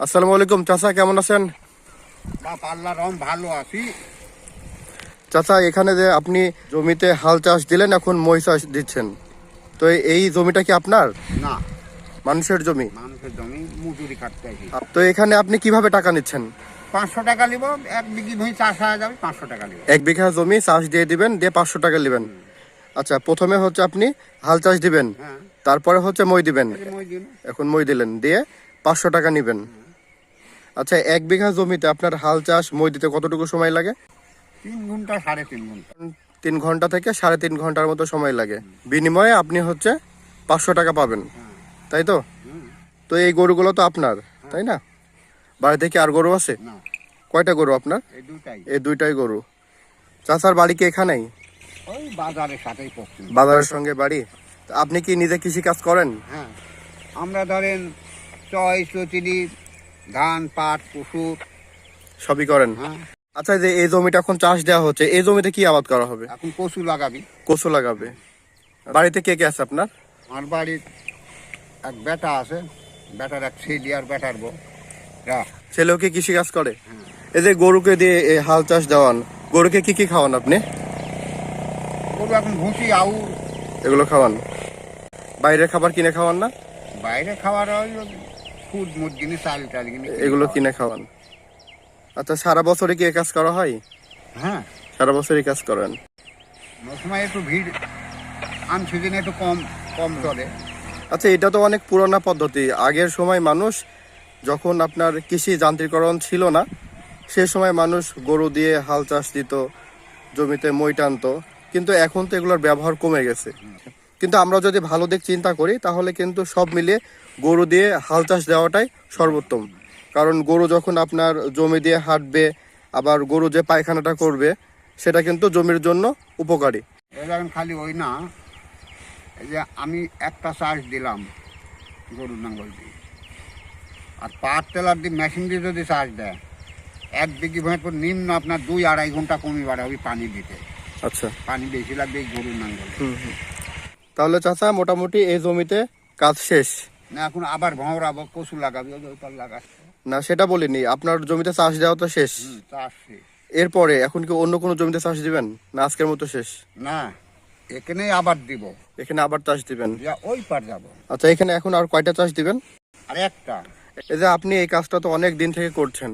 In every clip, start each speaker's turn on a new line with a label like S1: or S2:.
S1: আসসালামু আলাইকুম চাচা কেমন আছেন?
S2: ভালো আছি।
S1: চাচা এখানে যে আপনি জমিতে হাল চাষ দিলেন এখন মই চাষ দিচ্ছেন। তো এই জমিটা কি আপনার?
S2: না।
S1: মানুষের জমি?
S2: মানুষের জমি মজুরি কাটতে
S1: তো এখানে আপনি কীভাবে টাকা নিচ্ছেন?
S2: পাঁচশো টাকা নিব এক বিঘি ভূমি চাষ হয়ে যাবে পাঁচশো টাকা নিব।
S1: এক বিঘা জমি চাষ দিয়ে দিবেন দিয়ে পাঁচশো টাকা নেবেন। আচ্ছা প্রথমে হচ্ছে আপনি হাল চাষ দিবেন
S2: হ্যাঁ।
S1: তারপরে হচ্ছে মই দিবেন। এখন মই দিলেন দিয়ে পাঁচশো টাকা নেবেন। আচ্ছা এক বিঘা জমিতে আপনার হাল চাষ মই দিতে কতটুকু সময় লাগে?
S2: তিন ঘণ্টা সাড়ে তিন ঘণ্টা।
S1: তিন ঘণ্টা থেকে সাড়ে তিন ঘণ্টার মতো সময় লাগে। বিনিময়ে আপনি হচ্ছে পাঁচশো টাকা পাবেন। তাই তো? তো এই গরুগুলো তো আপনার তাই না? বাড়িতে কি আর গরু আছে? কয়টা গরু আপনার?
S2: এই
S1: দুইটাই। গরু। চাচার বাড়ি কি এখানেই?
S2: ওই বাজারের
S1: সঙ্গে বাড়ি? আপনি কি নিজে কৃষি কাজ করেন?
S2: হ্যাঁ। আমরা ধরেন চয় চচিলি ধান পাট পশু
S1: সবই করেন?
S2: হ্যাঁ।
S1: আচ্ছা এই যে এই জমিটা এখন চাষ দেওয়া হচ্ছে এই জমিতে কি আবাদ করা হবে?
S2: এখন কচু লাগাবি।
S1: কচু লাগাবে। বাড়িতে কে কে আছে আপনার?
S2: আমার বাড়ির এক বেটা আছে বেটার এক ছেলে আর বেটার বউ।
S1: ছেলেও কি কৃষি কাজ করে? এই যে গরুকে দিয়ে এই হাল চাষ দেওয়ান গরুকে কি কি খাওয়ান আপনি?
S2: গরু এখন ভুসি আউ
S1: এগুলো খাওয়ান? বাইরের খাবার কিনে খাওয়ান না?
S2: বাইরে খাওয়ার চাল টাল কিনে
S1: এগুলো কিনে খাওয়ান। আচ্ছা সারা বছরে কি এ কাজ করা হয়?
S2: হ্যাঁ।
S1: সারা বছরই কাজ করেন?
S2: সময় একটু ভিড় আন সিজনে একটু কম কম চলে।
S1: আচ্ছা এটা তো অনেক পুরোনো পদ্ধতি। আগের সময় মানুষ যখন আপনার কৃষি যান্ত্রিকরণ ছিল না সে সময় মানুষ গরু দিয়ে হাল চাষ দিত জমিতে মই টানতো। কিন্তু এখন তো এগুলোর ব্যবহার কমে গেছে। কিন্তু আমরা যদি ভালো দিক চিন্তা করি তাহলে কিন্তু সব মিলিয়ে গরু দিয়ে হাল চাষ দেওয়াটাই সর্বোত্তম। কারণ গরু যখন আপনার জমি দিয়ে হাঁটবে আবার গরু যে পায়খানাটা করবে সেটা কিন্তু জমির জন্য উপকারী।
S2: এখন খালি ওই না এই যে আমি একটা চার্জ দিলাম গরুর নাঙ্গল দিয়ে। আর পাট তেলার দিয়ে মেশিন দিয়ে যদি চার্জ দেয় এক বিঘি ভেঙে পর নিম্ন আপনার দুই আড়াই ঘণ্টা কমই বাড়ে ওই পানি দিতে।
S1: আচ্ছা।
S2: পানি বেশি লাগবে এই গরুর নাঙ্গল।
S1: তাহলে চাচা মোটামুটি এই জমিতে কাজ শেষ।
S2: না এখন আবার ভঁড়াবো কচু লাগাবি
S1: না সেটা বলিনি আপনার জমিতে চাষ দেওয়া তো শেষ।
S2: চাষ শেষ।
S1: এরপরে এখন কি অন্য কোনো জমিতে চাষ দিবেন না আজকের মতো শেষ?
S2: না এখানেই আবার দিব।
S1: এখানে আবার চাষ দিবেন?
S2: ওই পার যাব।
S1: আচ্ছা এখানে এখন আর কয়টা চাষ দিবেন?
S2: আর একটা।
S1: এই যে আপনি এই কাজটা তো অনেক দিন থেকে করছেন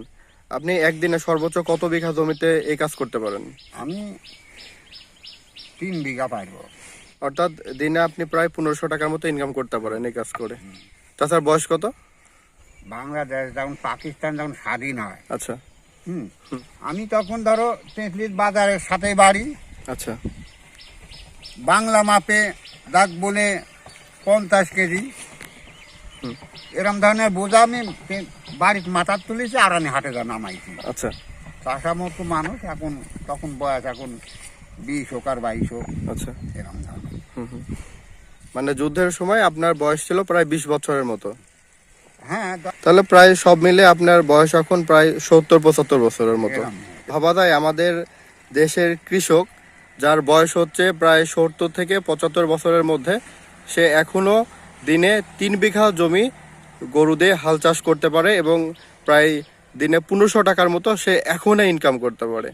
S1: আপনি একদিনে সর্বোচ্চ কত বিঘা জমিতে এই কাজ করতে পারেন?
S2: আমি তিন বিঘা পারব।
S1: অর্থাৎ দিনে আপনি প্রায় পনেরোশো টাকার মতো ইনকাম করতে পারেন এই কাজ করে। তাছাড়া বয়স কত?
S2: বাংলাদেশ যখন পাকিস্তান যখন স্বাধীন হয়
S1: আচ্ছা।
S2: হুম আমি তখন ধরো তেঁতলির বাজারের সাথে বাড়ি।
S1: আচ্ছা।
S2: বাংলা মাপে দাগ বলে পঞ্চাশ কেজি। এরম ধরনের বোঝা আমি বাড়ির মাথার তুলেছি আর আমি হাটে যা নামাইছি।
S1: আচ্ছা।
S2: চাষা মতো মানুষ এখন তখন বয়স এখন বিশ হোক আর বাইশ হোক।
S1: আচ্ছা।
S2: এরম ধরনের।
S1: মানে যুদ্ধের সময় আপনার বয়স ছিল প্রায় বিশ বছরের মতো।
S2: হ্যাঁ
S1: তাহলে প্রায় সব মিলে আপনার বয়স এখন প্রায় সত্তর পঁচাত্তর বছরের মতো। ভাবা যায় আমাদের দেশের কৃষক যার বয়স হচ্ছে প্রায় সত্তর থেকে পঁচাত্তর বছরের মধ্যে সে এখনও দিনে তিন বিঘা জমি গরু দিয়ে হাল চাষ করতে পারে এবং প্রায় দিনে পনেরোশো টাকার মতো সে এখনও ইনকাম করতে পারে।